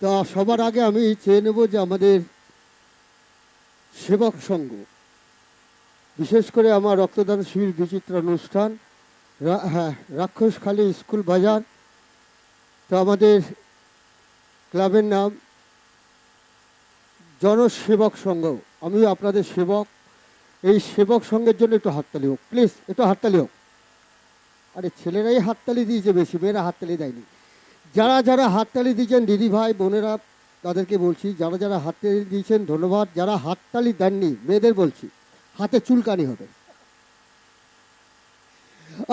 তা সবার আগে আমি চেয়ে নেব যে আমাদের সেবক সংঘ, বিশেষ করে আমার রক্তদান শিবির বিচিত্র অনুষ্ঠান হ্যাঁ রাক্ষসখালী স্কুল বাজার। তো আমাদের ক্লাবের নাম জনসেবক সংঘ। আমি আপনাদের সেবক। এই সেবক সংঘের জন্য একটু হাততালি হোক। প্লিজ, একটু হাততালি হোক। আরে ছেলেরাই হাততালি দিয়েছে বেশি, মেয়েরা হাততালি দেয়নি। যারা যারা হাততালি দিয়েছেন দিদি ভাই, বোনেরা, তাদেরকে বলছি, যারা যারা হাততালি দিয়েছেন, ধন্যবাদ। যারা হাততালি দেননি, মেয়েদের বলছি, হাতে চুলকানি হবে।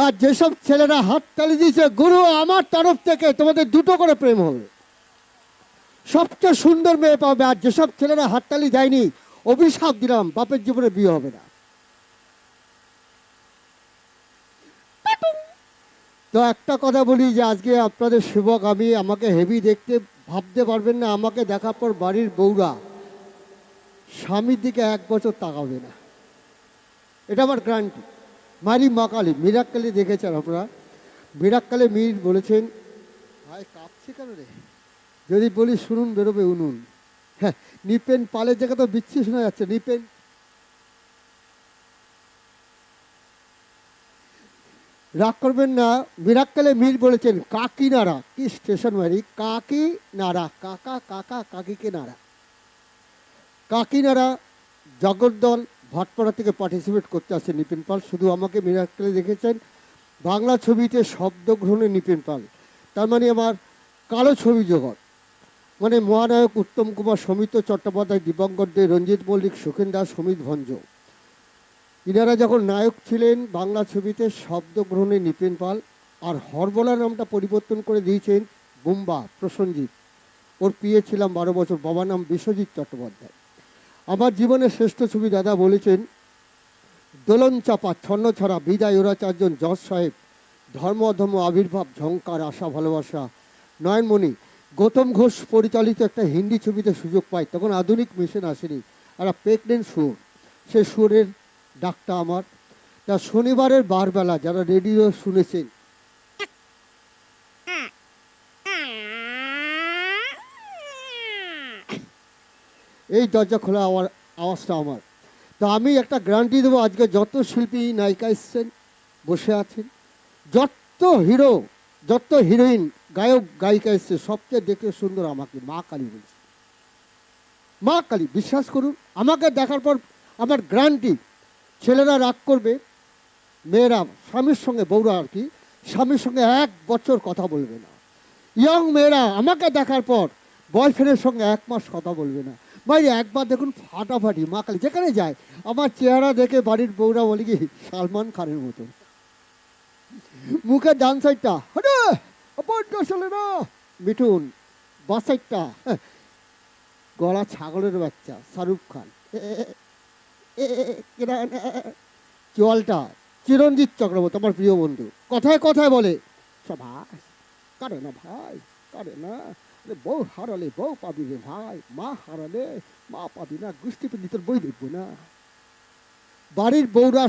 আর যেসব ছেলেরা হাততালি দিয়েছে, গুরু আমার তরফ থেকে তোমাদের দুটো করে প্রেম হবে। সবচেয়ে সুন্দর মেয়ে পাবে। আর যেসব ছেলেরা হাততালি দেয়নি, অভিশাপ দিলাম, বাপের জীবনে বিয়ে হবে না। তো একটা কথা বলি যে আজকে আপনাদের সেবক, আমি, আমাকে হেভি দেখতে ভাবতে পারবেন না, আমাকে দেখার পর বাড়ির বউরা স্বামীর দিকে এক বছর তাকাবে না। এটা আমার গ্রান্টি মারি মাকালি মিরাক্কালি দেখেছেন আপনারা। মিরাক্কালে মীর বলেছেন, ভাই, কাঁপছে কেন রে? যদি বলি শুনুন, বেরোবে উনুন। হ্যাঁ নিপেন পালের জায়গা তো বিচ্ছি শোনা যাচ্ছে। নিপেন রাগ করবেন না মিরাক্কালে মীর বলেছেন, কাকি নাড়া কি স্টেশন মারি কাকি নাড়া কাকা কাকা, কাকিকে নাড়া কাকি নাড়া জগদ্দল ভাটপাড়া থেকে পার্টিসিপেট করতে আসে নিপেন পাল। শুধু আমাকে মিরাক্কালে দেখেছেন। বাংলা ছবিতে শব্দগ্রহণে নিপেন পাল। তার মানে আমার কালো ছবি জগৎ মানে মহানায়ক উত্তম কুমার সমিত চট্টোপাধ্যায় দিবঙ্কর দে, রঞ্জিত মল্লিক, সুখেন দাস, সমিত ভঞ্জ। ইনারা যখন নায়ক ছিলেন, বাংলা ছবিতে শব্দগ্রহণে নিপেন পাল আর হরবলা নামটা পরিবর্তন করে দিয়েছেন বুম্বা, প্রসঞ্জিৎ। ওর পিয়ে ছিলাম বারো বছর। বাবার নাম বিশ্বজিৎ চট্টোপাধ্যায়। আমার জীবনের শ্রেষ্ঠ ছবি দাদা বলেছেন, দোলন চাপা, ছন্ন ছড়া, বিদায় ওরা চারজন যশ সাহেব, ধর্ম অধর্ম আবির্ভাব ঝঙ্কার আশা, ভালোবাসা। নয়নমণি, গৌতম ঘোষ পরিচালিত একটা হিন্দি ছবিতে সুযোগ পাই তখন আধুনিক মিশন আসেনি। একটা প্রেগনেন্ট সুর। সে সুরের ডাকটা আমার। তা শনিবারের বারবেলা যারা রেডিও শুনেছেন। এই দরজা খোলা আমার আওয়াজটা আমার। তো আমি একটা গ্যারান্টি দেবো, আজকে যত শিল্পী, নায়িকা এসছেন, বসে আছেন, যত হিরো, যত হিরোইন, গায়ক, গায়িকা এসছে, সবচেয়ে দেখতে সুন্দর আমাকে মা কালী বলছে। মা কালী, বিশ্বাস করুন, আমাকে দেখার পর আমার গ্যারান্টি। ছেলেরা রাগ করবে মেয়েরা স্বামীর সঙ্গে বউরা আর কি স্বামীর সঙ্গে এক বছর কথা বলবে না। ইয়ং মেয়েরা আমাকে দেখার পর বয়ফ্রেন্ডের সঙ্গে এক মাস কথা বলবে না। বাইরে একবার দেখুন ফাটাফাটি মা কালী যেখানে যায় আমার চেহারা দেখে বাড়ির বউরা বলে কি সালমান খানের মতো মুখের ডান সাইডটা অপর্য চলে না মিঠুন বাঁ সাইডটা হ্যাঁ, গলা ছাগলের বাচ্চা শাহরুখ খান। চলটা চিরঞ্জিত চক্রবর্তী আমার প্রিয় বন্ধু কথায় কথায় বলে সবাই কারে না ভাই কারে না আরে বউ হারালে বউ পাবি রে ভাই মা হারালে মা পাবি না গোষ্ঠী পেলি তোর বই দেখব না বাড়ির বউরা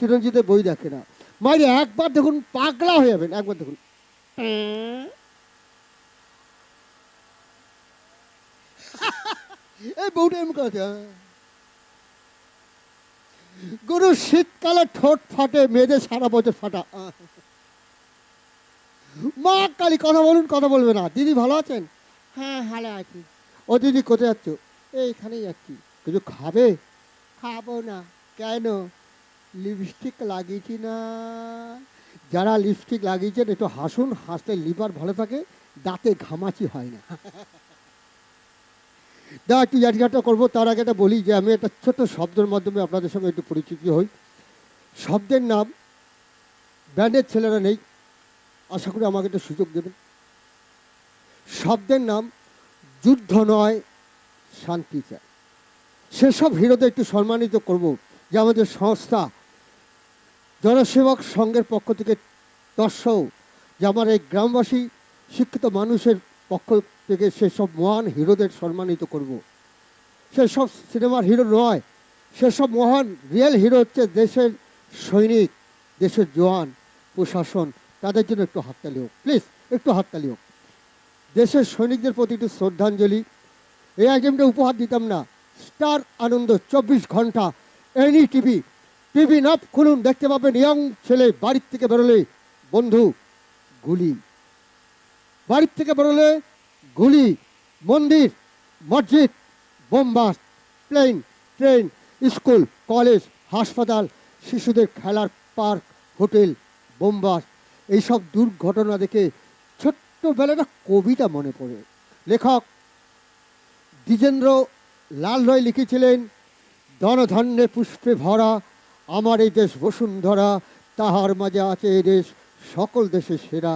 চিরঞ্জিতের বই দেখে না মাইরে একবার দেখুন পাগলা হয়ে যাবেন একবার দেখুন এই বউটা এমন কথা গরু, শীতকালে ঠোঁট ফাটে, মেয়েদের সারা বছর ফাটা। মা, কালী, কথা বলুন, কথা বলবে না। দিদি ভালো আছেন? হ্যাঁ ভালো আছি। ও দিদি, কোথায় যাচ্ছ? এইখানেই যাচ্ছি। কিছু খাবে? খাব না। কেন? লিপস্টিক লাগিয়েছি না। যারা লিপস্টিক লাগিয়েছেন, একটু হাসুন, হাসলে লিভার ভালো থাকে, দাঁতে ঘামাচি হয় না। দা একটু জায়গাটা করব, তার আগে একটা বলি যে আমি একটা ছোট শব্দের মাধ্যমে আপনাদের সঙ্গে একটু পরিচিত হই। শব্দের নাম, ব্যান্ডের ছেলেরা নেই, আশা করি আমাকে একটু সুযোগ দেবেন। শব্দের নাম, যুদ্ধ নয়, শান্তি চায় সেসব হিরোদের একটু সম্মানিত করব যে আমাদের সংস্থা জনসেবক সংঘের পক্ষ থেকে দর্শক, যে আমার এই গ্রামবাসী, শিক্ষিত মানুষের পক্ষ থেকে সেসব মহান হিরোদের সম্মানিত করব। সেসব সিনেমার হিরো নয়, সেসব মহান রিয়েল হিরো হচ্ছে দেশের সৈনিক, দেশের জওয়ান, প্রশাসন। তাদের জন্য একটু হাততালি হোক প্লিজ একটু হাততালি হোক। দেশের সৈনিকদের প্রতি একটু শ্রদ্ধাঞ্জলি। এই আইটেমটা উপহার দিতাম না। স্টার আনন্দ, চব্বিশ ঘণ্টা, এনি টিভি টিভি নাপ খুলুন, দেখতে পাবেন ইয়ং ছেলে বাড়ির থেকে বেরোলে বন্ধু গুলি। বাড়ির থেকে বেরোলে গুলি, মন্দির, মসজিদ বোমবাস প্লেন, ট্রেন, স্কুল, কলেজ, হাসপাতাল, শিশুদের খেলার পার্ক, হোটেল বোমবাস এইসব দুর্ঘটনা দেখে ছোট্টবেলা একটা কবিতা মনে পড়ে। লেখক দ্বিজেন্দ্র লাল রয় লিখেছিলেন, ধনধান্যে পুষ্পে ভরা আমার এই দেশ বসুন্ধরা, তাহার মাঝে আছে এই দেশ, সকল দেশে সেরা।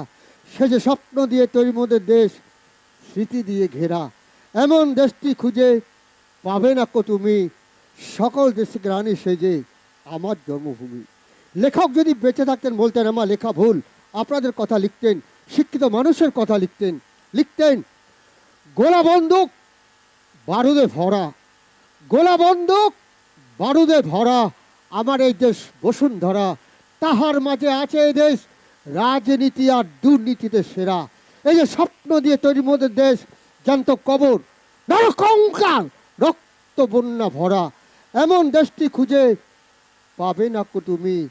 সে যে স্বপ্ন দিয়ে তৈরি মধ্যে দেশ স্মৃতি দিয়ে ঘেরা। এমন দেশটি খুঁজে পাবে না কো তুমি। সকল দেশে গ্রাণী সেজে আমার জন্মভূমি। লেখক যদি বেঁচে থাকতেন বলতেন আমার লেখা ভুল, আপনাদের কথা লিখতেন, শিক্ষিত মানুষের কথা লিখতেন লিখতেন, গোলা বন্দুক, বারুদে ভরা। গোলা বন্দুক, বারুদে ভরা। আমার এই দেশ বসুন্ধরা। তাহার মাঝে আছে এই দেশ। রাজনীতি আর দুর্নীতিতে সেরা। এই যে স্বপ্ন দিয়ে তৈরি মধ্যে দেশ জ্যান্ত কবর, নরকঙ্কাল রক্ত বন্যা ভরা, এমন দেশটি খুঁজে পাবে না তুমি?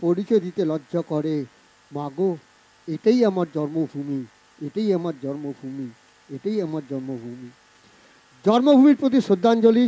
পরিচয় দিতে লজ্জা করে। মাগো, এটাই আমার জন্মভূমি, এটাই আমার জন্মভূমি, এটাই আমার জন্মভূমি। জন্মভূমির প্রতি শ্রদ্ধাঞ্জলি।